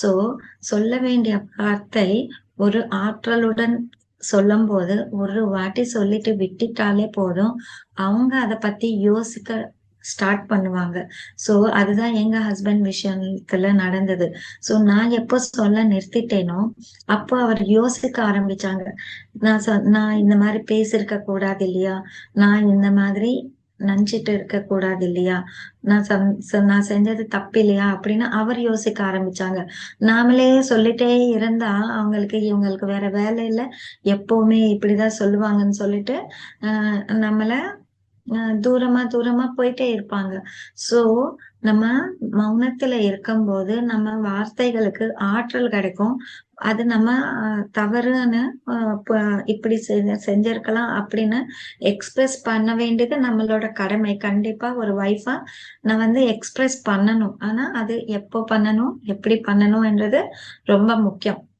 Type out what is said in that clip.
So சொல்ல வேண்டிய வார்த்தை ஒரு ஆற்றலுடன் சொல்லும்போது ஒரு வாட்டி சொல்லிட்டு விட்டுட்டாலே போதும். அவங்க அதை பத்தி யோசிக்க ஸ்டார்ட் பண்ணுவாங்க. சோ அதுதான் எங்க ஹஸ்பண்ட் விஷயத்துல நடந்தது. சோ நான் எப்போ சொல்ல நிறுத்திட்டேனோ அப்போ அவர் யோசிக்க ஆரம்பிச்சாங்க. நான் சொ நான் இந்த மாதிரி பேசிருக்க கூடாது இல்லையா? நான் இந்த மாதிரி நினைச்சிட்டு இருக்க கூடாது இல்லையா? நான் சம் நான் செஞ்சது தப்பு இல்லையா? அப்படின்னு அவர் யோசிக்க ஆரம்பிச்சாங்க. நாமளே சொல்லிட்டே இருந்தா அவங்களுக்கு இவங்களுக்கு வேற வேலை இல்ல. எப்பவுமே இப்படிதான் சொல்லுவாங்கன்னு சொல்லிட்டு ஆஹ் நம்மள தூரமா தூரமா போயிட்டே இருப்பாங்க. சோ நம்ம மௌனத்துல இருக்கும்போது நம்ம வார்த்தைகளுக்கு ஆற்றல் கிடைக்கும். அது நம்ம தவறுன்னு இப்படி செஞ்சிருக்கலாம் அப்படின்னு எக்ஸ்பிரஸ் பண்ண வேண்டியது நம்மளோட கடமை. கண்டிப்பா ஒரு வைஃபா நான் வந்து எக்ஸ்பிரஸ் பண்ணணும். ஆனா அது எப்போ பண்ணணும் எப்படி பண்ணணும்ன்றது ரொம்ப முக்கியம்.